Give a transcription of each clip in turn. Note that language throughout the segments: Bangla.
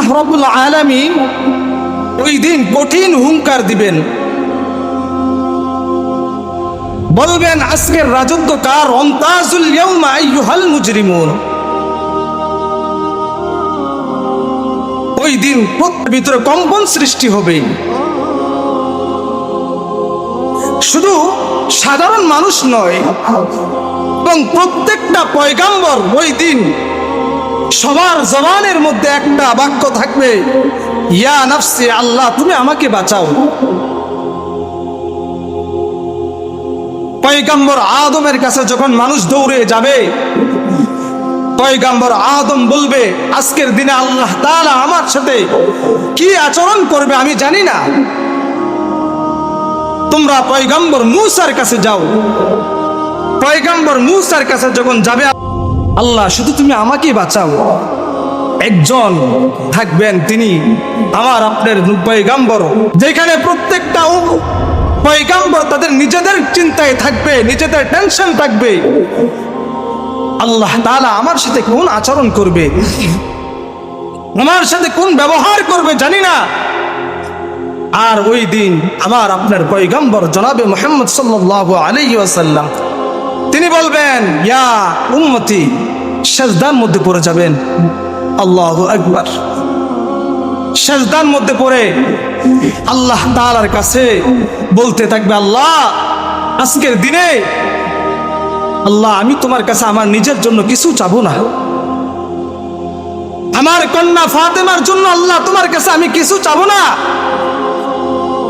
আল্লাহ রবুল আলামিন ওই দিন কঠিন হুঙ্কার দিবেন। বলবেন, আজকের রাজত্ব কার? অন্তাজুল মুজরিমুন। ওই দিন ভিতরে কম্পন সৃষ্টি হবে। শুধু সাধারণ মানুষ নয়, এবং প্রত্যেকটা পয়গাম্বর ওই দিন সবার জবানের মধ্যে একটা বাক্য থাকবে, ইয়া নাফসি আল্লাহ, তুমি আমাকে বাঁচাও। পয়গাম্বর আদমের কাছে যখন মানুষ দৌড়ে যাবে, পয়গাম্বর আদম বলবে, আজকের দিনে আল্লাহ তাআলা আমার সাথে কি আচরণ করবে আমি জানি না। তোমরা পয়গাম্বর মুসার কাছে যাও। পয়গাম্বর মুসার কাছে যখন যাবে আল্লাহ, শুধু তুমি আমাকে বাঁচাও। একজন থাকবেন তিনি আমার আপনার পয়গাম্বর। যেখানে প্রত্যেকটা পয়গাম্বর তাদের নিজেদের চিন্তায় থাকবে, নিজেদের টেনশন থাকবে। আল্লাহ তাআলা আমার সাথে কোন আচরণ করবে? আমার সাথে কোন ব্যবহার করবে জানি না। আর ওই দিন আমার আপনার পয়গম্বর জনাবে মোহাম্মদ সাল্লাল্লাহু আলাইহি ওয়াসাল্লাম তিনি বলবেন ইয়া উম্মতি, সেজদার মধ্যে পড়ে যাবেন। আল্লাহু আকবার। সেজদার মধ্যে পড়ে আল্লাহ তাআলার কাছে বলতে থাকবে, আল্লাহ, আজকের দিনে আল্লাহ, আমি তোমার কাছে আমার নিজের জন্য কিছু চাবো না। আমার কন্যা ফাতেমার জন্য আল্লাহ তোমার কাছে আমি কিছু চাবো না।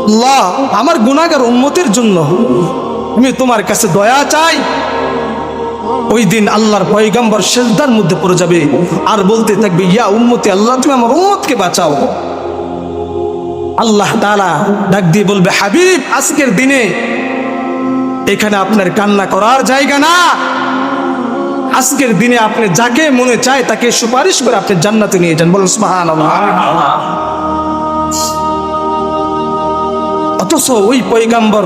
আল্লাহ, আমার গুনাহগার উম্মতের জন্য আমি তোমার কাছে দয়া চাই। ওই দিন আল্লাহর পয়গম্বর সেজদার মধ্যে পড়ে যাবে আর বলতে থাকবে, ইয়া উম্মতি আল্লাহ, তুমি আমার উম্মতকে বাঁচাও। আল্লাহ তাআলা ডাক দিয়ে বলবে, হাবিব, আজকের দিনে এখানে আপনার কান্না করার জায়গা না। আজকের দিনে আপনি যাকে মনে চায় তাকে সুপারিশ করে আপনি জান্নাতে নিয়ে যান। বলুন, সুবহানাল্লাহ। অথচ ওই পৈগাম্বর